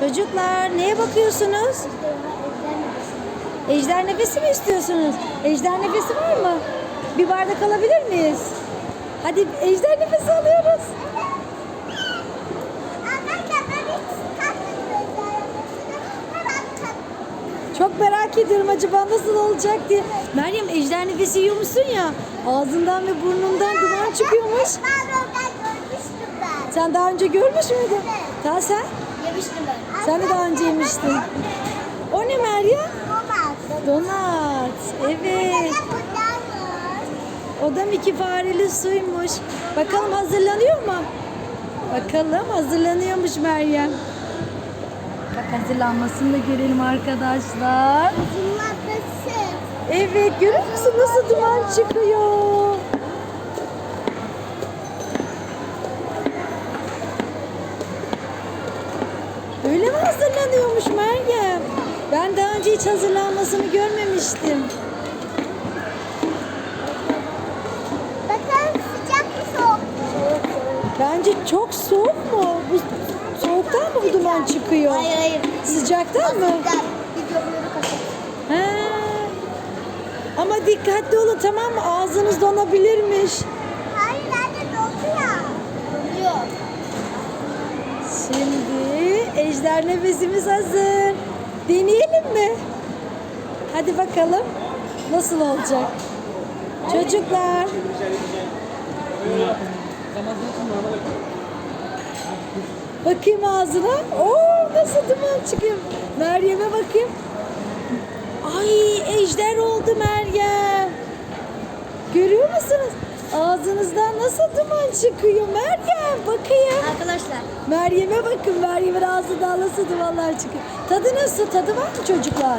Çocuklar neye bakıyorsunuz? Ejder nefesi mi istiyorsunuz? Ejder nefesi var mı? Bir bardak alabilir miyiz? Hadi ejder nefesi alıyoruz. Çok merak ediyorum acaba nasıl olacak diye. Meryem ejder nefesi yiyor musun ya? Ağzından ve burnundan duman çıkıyormuş. Sen daha önce görmüş müydün? Ta sen? Yemiştim ben. Sen de daha önce yemiştin. O ne Meryem? Donat. Evet. O da Mickey fareli suymuş. Bakalım hazırlanıyor mu? Bakalım hazırlanıyormuş Meryem. Bak hazırlanmasını da görelim arkadaşlar. Evet görüyor musun nasıl duman çıkıyor? Öyle mi hazırlanıyormuş Meryem? Ben daha önce hiç hazırlanmasını görmemiştim. Bakalım sıcak mı soğuk mu? Bence çok soğuk mu? Bu soğuktan mı bu duman çıkıyor? Hayır hayır. Sıcaktan mı? Sıcak. Ama dikkatli olun tamam mı? Ağzınız donabilirmiş. Ejder nefesimiz hazır. Deneyelim mi? Hadi bakalım nasıl olacak? Çocuklar. Bakayım ağzına. Oo nasıl duman çıkıyor. Meryem'e bakayım. Ay ejder oldu Meryem. Görüyor musunuz? Ağzınızdan nasıl duman çıkıyor Meryem? Bakayım. Meryem'e bakın. Meryem'in ağzından nasıl dumanlar çıkıyor. Tadı nasıl? Tadı var mı çocuklar?